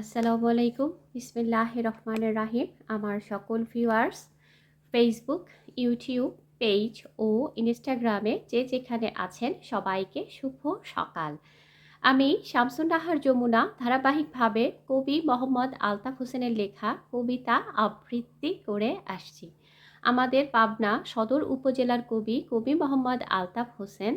আসসালামু আলাইকুম। বিসমিল্লাহ রহমান রাহিম। আমার সকল ভিউয়ার্স ফেসবুক ইউটিউব পেজ ও ইনস্টাগ্রামে যে যেখানে আছেন, সবাইকে শুভ সকাল। আমি শামসুন্নাহার যমুনা, ধারাবাহিকভাবে কবি মোহাম্মদ আলতাফ হোসেনের লেখা কবিতা আবৃত্তি করে আসছি। আমাদের পাবনা সদর উপজেলার কবি কবি মোহাম্মদ আলতাফ হোসেন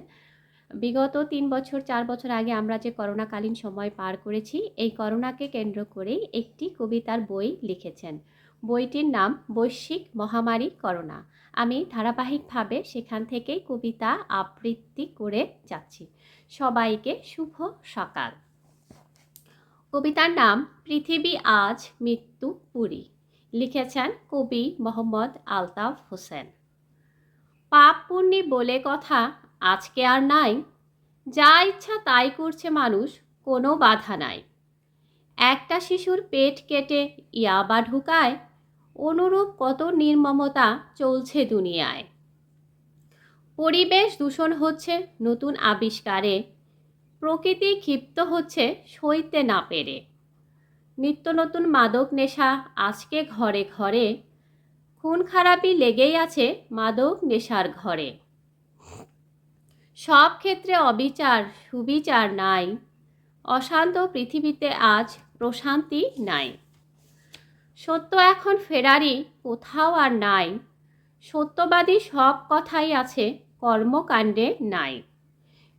বিগত তিন বছর, চার বছর আগে আমরা যে করোনাকালীন সময় পার করেছি, এই করোনাকে কেন্দ্র করেই একটি কবিতার বই লিখেছেন। বইটির নাম বৈশ্বিক মহামারী করোনা। আমি ধারাবাহিকভাবে সেখান থেকেই কবিতা আবৃত্তি করে যাচ্ছি। সবাইকে শুভ সকাল। কবিতার নাম পৃথিবী আজ মৃত্যু পুরী। লিখেছেন কবি মোহাম্মদ আলতাফ হোসেন। পাপ পুণ্যি বলে কথা আজকে আর নাই। যা ইচ্ছা তাই করছে মানুষ, কোনো বাধা নাই। একটা শিশুর পেট কেটে ইয়াবা ঢুকায়, অনুরূপ কত নির্মমতা চলছে দুনিয়ায়। পরিবেশ দূষণ হচ্ছে নতুন আবিষ্কারে, প্রকৃতি ক্ষিপ্ত হচ্ছে সইতে না পেরে। নিত্য নতুন মাদক নেশা আজকে ঘরে ঘরে, খুন খারাপি লেগেই আছে মাদক নেশার ঘরে। সব ক্ষেত্রে অবিচার, সুবিচার নাই। অশান্ত পৃথিবীতে আজ প্রশান্তি নাই। সত্য এখন ফেরারি কোথাও আর নাই। সত্যবাদী সব কথাই আছে কর্মকাণ্ডে নাই।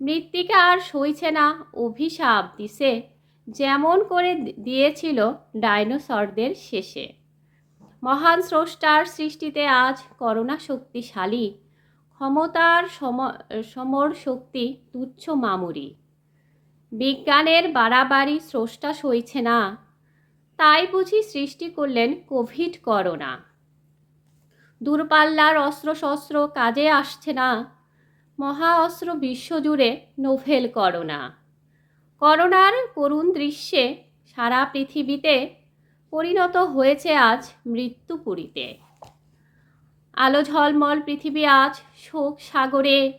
মৃত্তিকা আর সইছে না অভিশাপ দিছে, যেমন করে দিয়েছিল ডাইনোসরদের শেষে। মহান স্রষ্টার সৃষ্টিতে আজ করোনা শক্তিশালী ক্ষমতার সম, সমর শক্তি তুচ্ছ মামুরি। বিজ্ঞানের বাড়াবাড়ি স্রষ্টা সইছে না। তাই বুঝি সৃষ্টি করলেন কোভিড করোনা। দূরপাল্লার অস্ত্র শস্ত্র কাজে আসছে না। মহা অস্ত্র বিশ্বজুড়ে নোভেল করোনা। করোনার করুণ দৃশ্যে সারা পৃথিবীতে পরিণত হয়েছে আজ মৃত্যুপুরীতে। আলো ঝলমল পৃথিবী আজ শোক সাগরে।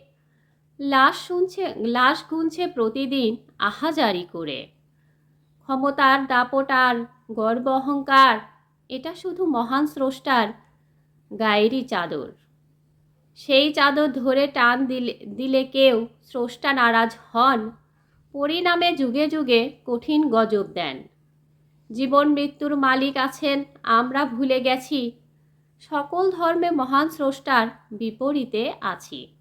লাশ শুনছে, লাশ গুনছে প্রতিদিন আহাজারি করে। ক্ষমতার দাপটার গর্ব অহংকার, এটা শুধু মহান স্রষ্টার গায়েরই চাদর। সেই চাদর ধরে টান দিলে দিলে কেউ স্রষ্টা নারাজ হন, পরিণামে যুগে যুগে কঠিন গজব দেন। জীবন মৃত্যুর মালিক আছেন, আমরা ভুলে গেছি সকল ধর্মে মহান স্রষ্টার বিপরীতে আছি।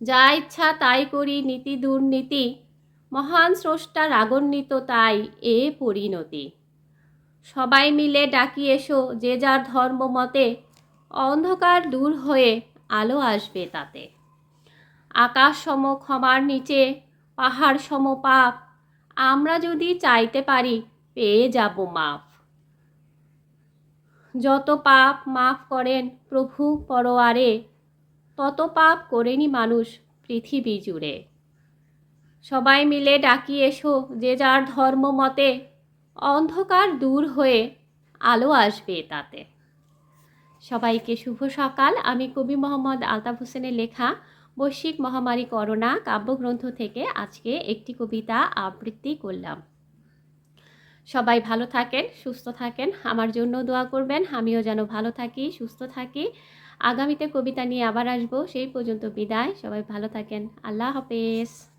যা ইচ্ছা তাই করি, নীতি দুর্নীতি, মহান স্রষ্টার রাগান্বিত তাই এ পরিণতি। সবাই মিলে ডাকি এসো, যে যার ধর্ম মতে অন্ধকার দূর হয়ে আলো আসবে তাতে। আকাশ সম ক্ষমার নিচে, পাহাড় সম পাপ, আমরা যদি চাইতে পারি পেয়ে যাব মাপ। যত পাপ মাফ করেন প্রভু পরোয়ারে, তত পাপ করেনি মানুষ পৃথিবী জুড়ে। সবাই মিলে ডাকি এসো, যে যার ধর্ম মতে অন্ধকার দূর হয়ে আলো আসবে তাতে। সবাইকে শুভ সকাল। আমি কবি মোহাম্মদ আলতাফ হোসেনের লেখা বৈশ্বিক মহামারী করোনা কাব্যগ্রন্থ থেকে আজকে একটি কবিতা আবৃত্তি করলাম। সবাই ভালো থাকেন, সুস্থ থাকেন। আমার জন্য দোয়া করবেন, আমিও যেন ভালো থাকি, সুস্থ থাকি। আগামীতে কবিতা নিয়ে আবার আসব, সেই পর্যন্ত বিদায়। সবাই ভালো থাকেন। আল্লাহ হাফেজ।